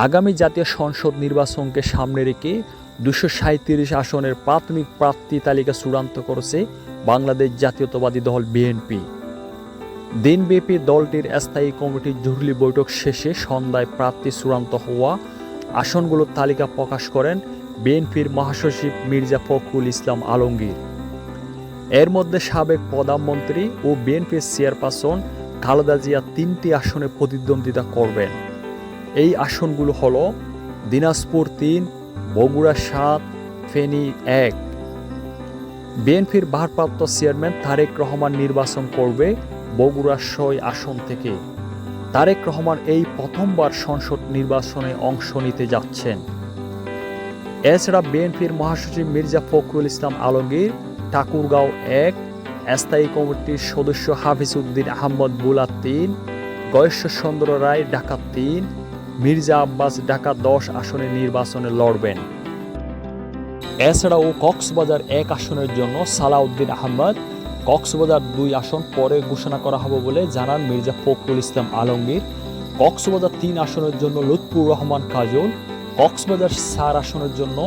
আগামী জাতীয় সংসদ নির্বাচনকে সামনে রেখে দুশো সাঁত্রিশ আসনের প্রাথমিক প্রার্থী তালিকা চূড়ান্ত করেছে বাংলাদেশ জাতীয়তাবাদী দল বিএনপি। দিনব্যাপী দলটির স্থায়ী কমিটির জরুরি বৈঠক শেষে সন্ধ্যায় প্রার্থী চূড়ান্ত হওয়া আসনগুলোর তালিকা প্রকাশ করেন বিএনপির মহাসচিব মির্জা ফখরুল ইসলাম আলমগীর। এর মধ্যে সাবেক প্রধানমন্ত্রী ও বিএনপির চেয়ারপারসন খালেদা জিয়া তিনটি আসনে প্রতিদ্বন্দ্বিতা করবেন। এই আসনগুলো হলো দিনাজপুর তিন, বগুড়া সাত, ফেনী এক। বিএনপির ভারপ্রাপ্ত চেয়ারম্যান তারেক রহমান নির্বাচন করবে বগুড়া ছয় আসন থেকে। তারেক রহমান এই প্রথমবার সংসদ নির্বাচনে অংশ নিতে যাচ্ছেন। এছাড়া বিএনপির মহাসচিব মির্জা ফখরুল ইসলাম আলমগীর, ঠাকুরগাঁও এক, স্থায়ী কমিটির সদস্য হাফিজ উদ্দিন আহমদ বুলা তিন গয়েশ্বর রায় ঢাকা তিন মির্জা আব্বাস ঢাকা দশ আসনে নির্বাচনে লড়বেন। এছাড়াও কক্সবাজার এক আসনের জন্য সালাউদ্দিন আহমদ কক্সবাজার দুই আসন পরে ঘোষণা করা হবে বলে জানান মির্জা ফখরুল ইসলাম আলমগীর। কক্সবাজার তিন আসনের জন্য লুৎফুর রহমান কাজল, কক্সবাজার চার আসনের জন্য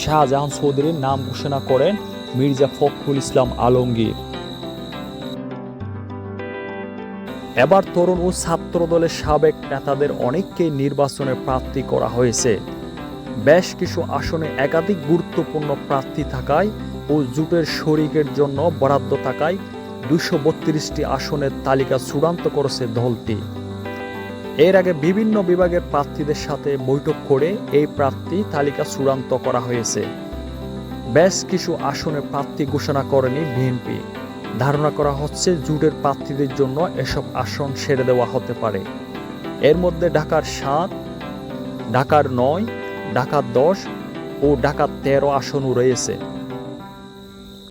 শাহজাহান চৌধুরীর নাম ঘোষণা করেন মির্জা ফখরুল ইসলাম আলমগীর। এবার তরুণ ও ছাত্র দলের সাবেক নেতাদের অনেককে নির্বাচনে প্রার্থী করা হয়েছে। বেশ কিছু আসনে একাধিক গুরুত্বপূর্ণ প্রার্থী থাকায় ও জুটের শরিকের জন্য বরাদ্দ থাকায় দুশো বত্রিশটি আসনের তালিকা চূড়ান্ত করেছে দলটি। এর আগে বিভিন্ন বিভাগের প্রার্থীদের সাথে বৈঠক করে এই প্রার্থী তালিকা চূড়ান্ত করা হয়েছে। বেশ কিছু আসনে প্রার্থী ঘোষণা করেনি বিএনপি। ধারণা করা হচ্ছে জুটের প্রার্থীদের জন্য এসব আসন ছেড়ে দেওয়া হতে পারে। এর মধ্যে ঢাকার সাত, ঢাকার নয়, ঢাকার দশ ও ঢাকার তেরো আসনও রয়েছে।